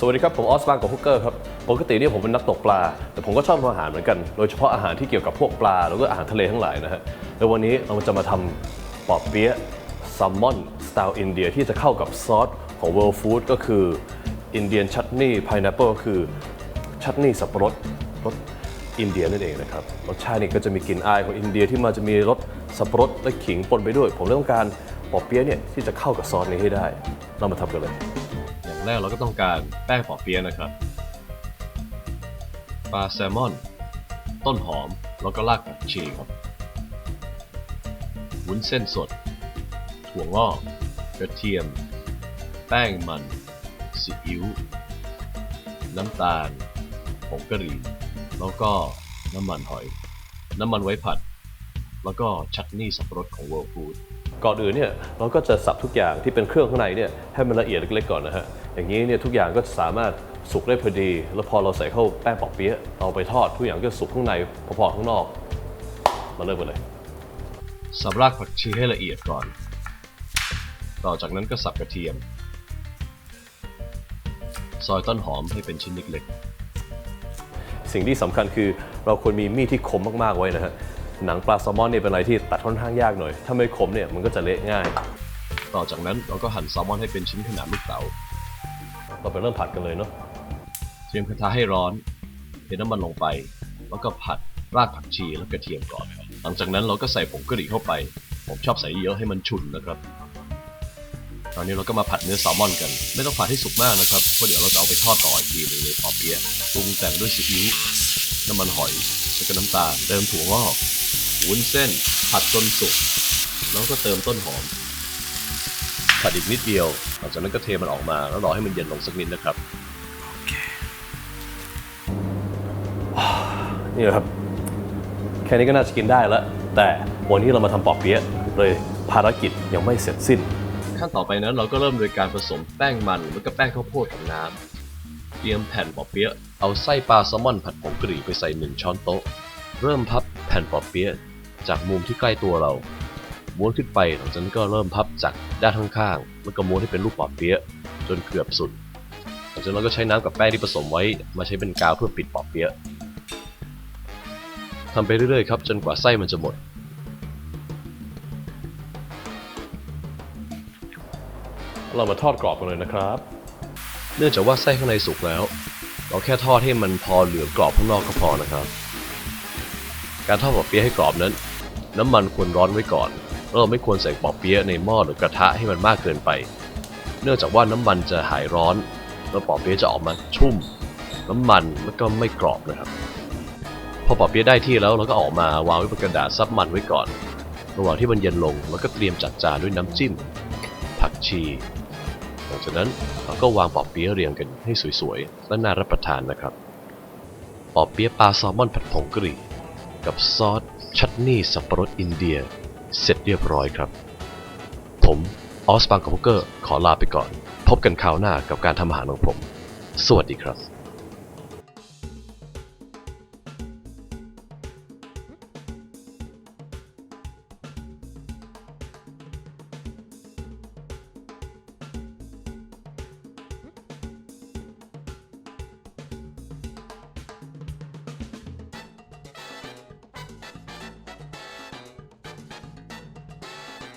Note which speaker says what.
Speaker 1: สวัสดีครับ ผมออสบางกับฮุกเกอร์ครับ ปกติเนี่ยผมเป็นนักตกปลา แต่ผมก็ชอบทำอาหารเหมือนกัน โดยเฉพาะอาหารที่เกี่ยวกับพวกปลา แล้วก็อาหารทะเลทั้งหลายนะฮะ แล้ววันนี้เราจะมาทำปอบเปี๊ยะแซลมอนสไตล์อินเดียที่จะเข้ากับซอสของ World Food ก็คืออินเดียนชัตนี่พายนัปเปิลก็คือชัตนี่สับปะรดรสอินเดียนั่นเองนะครับ รสชาตินี่ก็จะมีกลิ่นอายของอินเดียที่มาจะมีรสสับปะรดและขิงปนไปด้วย ผมเลยต้องการปอบเปี๊ยะเนี่ยที่จะเข้ากับซอสนี้ให้ได้ เรามาทำกันเลย แรกเราก็ต้องการแป้งปอเปี๊ยะนะครับ ปลาแซลมอน ต้นหอม แล้วก็รากผักชีครับ วุ้นเส้นสด ถั่วงอก กระเทียม แป้งมันซีอิ๊ว น้ำตาล ผงกะหรี่ แล้วก็น้ำมันหอย น้ำมันไว้ผัด แล้วก็ชัตนี่สับปะรดของ World Food ก่อนอื่นเนี่ยเราก็จะสับทุกอย่างที่เป็นเครื่องข้างในเนี่ยให้มันละเอียดเล็กๆก่อนนะฮะอย่างนี้เนี่ยทุกอย่างก็สามารถสุกได้พอดี แล้วพอเราใส่เข้าแป้งปอกเปี๊ยะเอาไปทอดทุกอย่างก็สุกข้างในพอๆข้างนอก มาเริ่มกันเลยสับรากผักชีให้ละเอียดก่อน ต่อจากนั้นก็สับกระเทียม ซอยต้นหอมให้เป็นชิ้นเล็กๆ สิ่งที่สำคัญคือเราควรมีมีดที่คมมากๆไว้นะฮะ หนังปลาแซลมอนเนี่ยเป็นอะไรที่ตัดค่อนข้างยากหน่อย ถ้าไม่คมเนี่ยมันก็จะเละง่าย ต่อจากนั้นเราก็หั่นแซลมอนให้เป็นชิ้นขนาดลูกเต๋าเราไปเริ่มผัดกันเลยเนาะ เตรียมกระทะให้ร้อน เทน้ำมันลงไป แล้วก็ผัดรากผักชีและกระเทียมก่อน หลังจากนั้นเราก็ใส่ผงกะหรี่เข้าไป ผมชอบใส่เยอะให้มันฉุนนะครับตอนนี้เราก็มาผัดเนื้อแซลมอนกัน ไม่ต้องผัดให้สุกมากนะครับ เพราะเดี๋ยวเราจะเอาไปทอดต่ออีกทีหนึงในปอเปี๊ยะปรุงแต่งด้วยซีอิ๊ว น้ำมันหอยแล้วก็น้ำตาลเติมถั่วงอกวุ้นเส้น ผัดจนสุกแล้วก็เติมต้นหอม ผัดอีกนิดเดียว หลังจากนั้นก็เทมันออกมาแล้วรอให้มันเย็นลงสักนิดนะครับนี่แหละครับ แค่นี้ก็น่าจะกินได้แล้ว แต่วันนี้เรามาทำปอเปี๊ยะเลยภารกิจยังไม่เสร็จสิ้น ขั้นต่อไปนั้นเราก็เริ่มโดยการผสมแป้งมันแล้วก็แป้งข้าวโพดกับน้ำ เตรียมแผ่นปอเปี๊ยะ เอาไส้ปลาแซลมอนผัดผงกะหรี่ไปใส่หนึ่งช้อนโต๊ะ เริ่มพับแผ่นปอเปี๊ยะจากมุมที่ใกล้ตัวเราม้วนขึ้นไปหลังจากนั้นก็เริ่มพับจากด้านข้างๆแล้วก็ม้วนให้เป็นรูปปอเปี๊ยะจนเกือบสุด หลังจากนั้นก็ใช้น้ำกับแป้งที่ผสมไว้มาใช้เป็นกาวเพื่อปิดปอเปี๊ยะทำไปเรื่อยๆครับจนกว่าไส้มันจะหมด เรามาทอดกรอบกันเลยนะครับ เนื่องจากว่าไส้ข้างในสุกแล้ว เราแค่ทอดให้มันพอเหลืองกรอบข้างนอกก็พอนะครับ การทอดปอเปี๊ยะให้กรอบนั้น น้ำมันควรร้อนไว้ก่อนแล้วเราไม่ควรใส่ปอเปี๊ยะในหม้อหรือกระทะให้มันมากเกินไป เนื่องจากว่าน้ำมันจะหายร้อน แล้วปอเปี๊ยะจะออกมาชุ่ม น้ำมันแล้วก็ไม่กรอบนะครับ พอปอเปี๊ยะได้ที่แล้วเราก็ออกมาวางไว้บนกระดาษซับมันไว้ก่อน ระหว่างที่มันเย็นลงเราก็เตรียมจัดจานด้วยน้ำจิ้ม ผักชี หลังจากนั้นเราก็วางปอบเปี๊ยะเรียงกันให้สวยๆ และน่ารับประทานนะครับ ปอบเปี๊ยะปลาแซลมอนผัดผงกะหรี่กับซอสชัตนี่สับปะรดอินเดีย เสร็จเรียบร้อยครับ ผมออสปังกับพุกเกอร์ขอลาไปก่อน พบกันคราวหน้ากับการทำอาหารของผม สวัสดีครับ